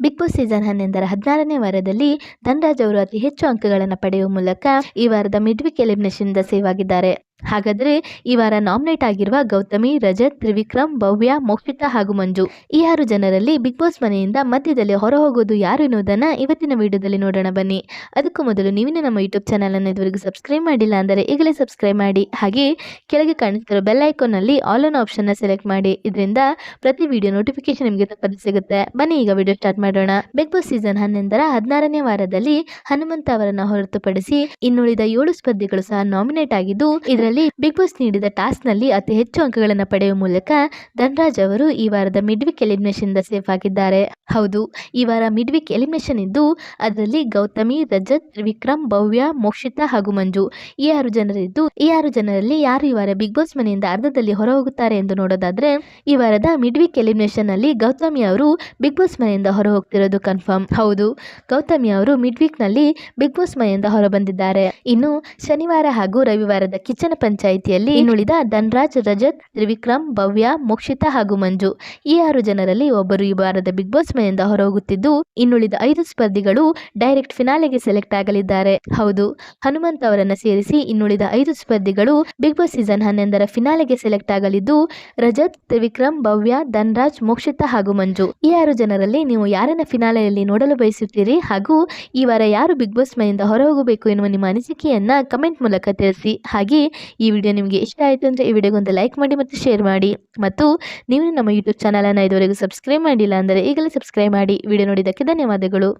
Big boss season ಹನ್ನೊಂದರ ಹದಿನಾರನೇ ವಾರದಲ್ಲಿ ಧನ್ರಾಜ್ ಅವರು ಅತಿ ಹೆಚ್ಚು ಅಂಕಗಳನ್ನು ಪಡೆಯುವ ಮೂಲಕ ಈ ವಾರದ ಮಿಡ್ವಿಕ್ ವೀಕ್ ಎಲಿಮಿನೇಷನ್ನಿಂದ ಸೇವ್ ಆಗಿದ್ದಾರೆ. ಹಾಗಾದರೆ ಈ ವಾರ ನಾಮಿನೇಟ್ ಆಗಿರುವ ಗೌತಮಿ, ರಜತ್, ತ್ರಿವಿಕ್ರಮ್, ಭವ್ಯ, ಮೋಕ್ಷಿತಾ ಹಾಗೂ ಮಂಜು. ಈ ಆರು ಜನರಲ್ಲಿ ಬಿಗ್ ಬಾಸ್ ಮನೆಯಿಂದ ಮಧ್ಯದಲ್ಲಿ ಹೊರ ಹೋಗೋದು ಯಾರು ಎನ್ನುವುದನ್ನು ಇವತ್ತಿನ ವಿಡಿಯೋದಲ್ಲಿ ನೋಡೋಣ ಬನ್ನಿ. ಅದಕ್ಕೂ ಮೊದಲು ನೀವಿನ ನಮ್ಮ ಯೂಟ್ಯೂಬ್ ಚಾನಲನ್ನು ಇದುವರೆಗೂ ಸಬ್ಸ್ಕ್ರೈಬ್ ಮಾಡಿಲ್ಲ ಅಂದರೆ ಈಗಲೇ ಸಬ್ಸ್ಕ್ರೈಬ್ ಮಾಡಿ. ಹಾಗೆ ಕೆಳಗೆ ಕಾಣಿಸ್ತಿರೋ ಬೆಲ್ ಐಕೋನಲ್ಲಿ ಆಲ್ ಆನ್ ಆಪ್ಷನ್ನ ಸೆಲೆಕ್ಟ್ ಮಾಡಿ. ಇದರಿಂದ ಪ್ರತಿ ವಿಡಿಯೋ ನೋಟಿಫಿಕೇಶನ್ ನಿಮಗೆ ತಪ್ಪದೆ ಸಿಗುತ್ತೆ. ಬನ್ನಿ, ಈಗ ವಿಡಿಯೋ ಸ್ಟಾರ್ಟ್ ಮಾಡೋಣ. ಬಿಗ್ ಬಾಸ್ ಸೀಸನ್ ಹನ್ನೊಂದರ ಹದಿನಾರನೇ ವಾರದಲ್ಲಿ ಹನುಮಂತ ಅವರನ್ನು ಹೊರತುಪಡಿಸಿ ಇನ್ನುಳಿದ ಏಳು ಸ್ಪರ್ಧಿಗಳು ಸಹ ನಾಮಿನೇಟ್ ಆಗಿದ್ದು ಇದರಲ್ಲಿ ಬಿಗ್ ಬಾಸ್ ನೀಡಿದ ಟಾಸ್ಕ್ನಲ್ಲಿ ಅತಿ ಹೆಚ್ಚು ಅಂಕಗಳನ್ನು ಪಡೆಯುವ ಮೂಲಕ ಧನ್ರಾಜ್ ಅವರು ಈ ವಾರದ ಮಿಡ್ ವೀಕ್ ಎಲಿಮಿನೇಷನ್ ಸೇಫ್ ಆಗಿದ್ದಾರೆ. ಹೌದು, ಈ ವಾರ ಮಿಡ್ ವೀಕ್ ಎಲಿಮಿನೇಷನ್ ಇದ್ದು ಅದರಲ್ಲಿ ಗೌತಮಿ, ರಜತ್, ವಿಕ್ರಮ್, ಭವ್ಯ, ಮೋಕ್ಷಿತಾ ಹಾಗೂ ಮಂಜು. ಈ ಆರು ಜನರಿದ್ದು, ಈ ಆರು ಜನರಲ್ಲಿ ಯಾರು ಈ ವಾರ ಬಿಗ್ ಬಾಸ್ ಮನೆಯಿಂದ ಅರ್ಧದಲ್ಲಿ ಹೊರ ಹೋಗುತ್ತಾರೆ ಎಂದು ನೋಡೋದಾದ್ರೆ, ಈ ವಾರದ ಮಿಡ್ ವೀಕ್ ಎಲಿಮಿನೇಷನ್ನಲ್ಲಿ ಗೌತಮಿ ಅವರು ಬಿಗ್ ಬಾಸ್ ಮನೆಯಿಂದ ಹೊರ ಹೋಗ್ತಿರೋದು ಕನ್ಫರ್ಮ್ ಹೌದು, ಗೌತಮಿ ಅವರು ಮಿಡ್ ವೀಕ್ನಲ್ಲಿ ಬಿಗ್ ಬಾಸ್ ಮನೆಯಿಂದ ಹೊರ ಬಂದಿದ್ದಾರೆ ಇನ್ನು ಶನಿವಾರ ಹಾಗೂ ರವಿವಾರದ ಕಿಚನ ಪಂಚಾಯಿತಿಯಲ್ಲಿ ಇನ್ನುಳಿದ ಧನ್ರಾಜ್, ರಜತ್, ತ್ರಿವಿಕ್ರಮ್, ಭವ್ಯ, ಮೋಕ್ಷಿತಾ ಹಾಗೂ ಮಂಜು. ಈ ಆರು ಜನರಲ್ಲಿ ಒಬ್ಬರು ಈ ವಾರದ ಬಿಗ್ ಬಾಸ್ ಮನೆಯಿಂದ ಹೊರಹೋಗುತ್ತಿದ್ದು, ಇನ್ನುಳಿದ ಐದು ಸ್ಪರ್ಧಿಗಳು ಡೈರೆಕ್ಟ್ ಫಿನಾಲೆಗೆ ಸೆಲೆಕ್ಟ್ ಆಗಲಿದ್ದಾರೆ. ಹೌದು, ಹನುಮಂತ್ ಅವರನ್ನು ಸೇರಿಸಿ ಇನ್ನುಳಿದ ಐದು ಸ್ಪರ್ಧಿಗಳು ಬಿಗ್ ಬಾಸ್ ಸೀಸನ್ ಹನ್ನೊಂದರ ಫಿನಾಲೆಗೆ ಸೆಲೆಕ್ಟ್ ಆಗಲಿದ್ದು, ರಜತ್, ತ್ರಿವಿಕ್ರಮ್, ಭವ್ಯ, ಧನ್ರಾಜ್, ಮೋಕ್ಷಿತಾ ಹಾಗೂ ಮಂಜು. ಈ ಆರು ಜನರಲ್ಲಿ ನೀವು ಯಾರನ್ನ ಫಿನಾಲೆಯಲ್ಲಿ ನೋಡಲು ಬಯಸುತ್ತೀರಿ ಹಾಗೂ ಈ ವಾರ ಯಾರು ಬಿಗ್ ಬಾಸ್ ಮನೆಯಿಂದ ಹೊರಹೋಗಬೇಕು ಎನ್ನುವ ನಿಮ್ಮ ಅನಿಸಿಕೆಯನ್ನ ಕಮೆಂಟ್ ಮೂಲಕ ತಿಳಿಸಿ. ಹಾಗೆ ಈ ವಿಡಿಯೋ ನಿಮಗೆ ಇಷ್ಟ ಆಯಿತು ಅಂದರೆ ಈ ವಿಡಿಯೋಗೊಂದು ಲೈಕ್ ಮಾಡಿ ಮತ್ತು ಶೇರ್ ಮಾಡಿ. ಮತ್ತು ನೀವು ನಮ್ಮ ಯೂಟ್ಯೂಬ್ ಚಾನಲನ್ನು ಇದುವರೆಗೂ ಸಬ್ಸ್ಕ್ರೈಬ್ ಮಾಡಿಲ್ಲ ಅಂದರೆ ಈಗಲೇ ಸಬ್ಸ್ಕ್ರೈಬ್ ಮಾಡಿ. ವಿಡಿಯೋ ನೋಡಿದ್ದಕ್ಕೆ ಧನ್ಯವಾದಗಳು.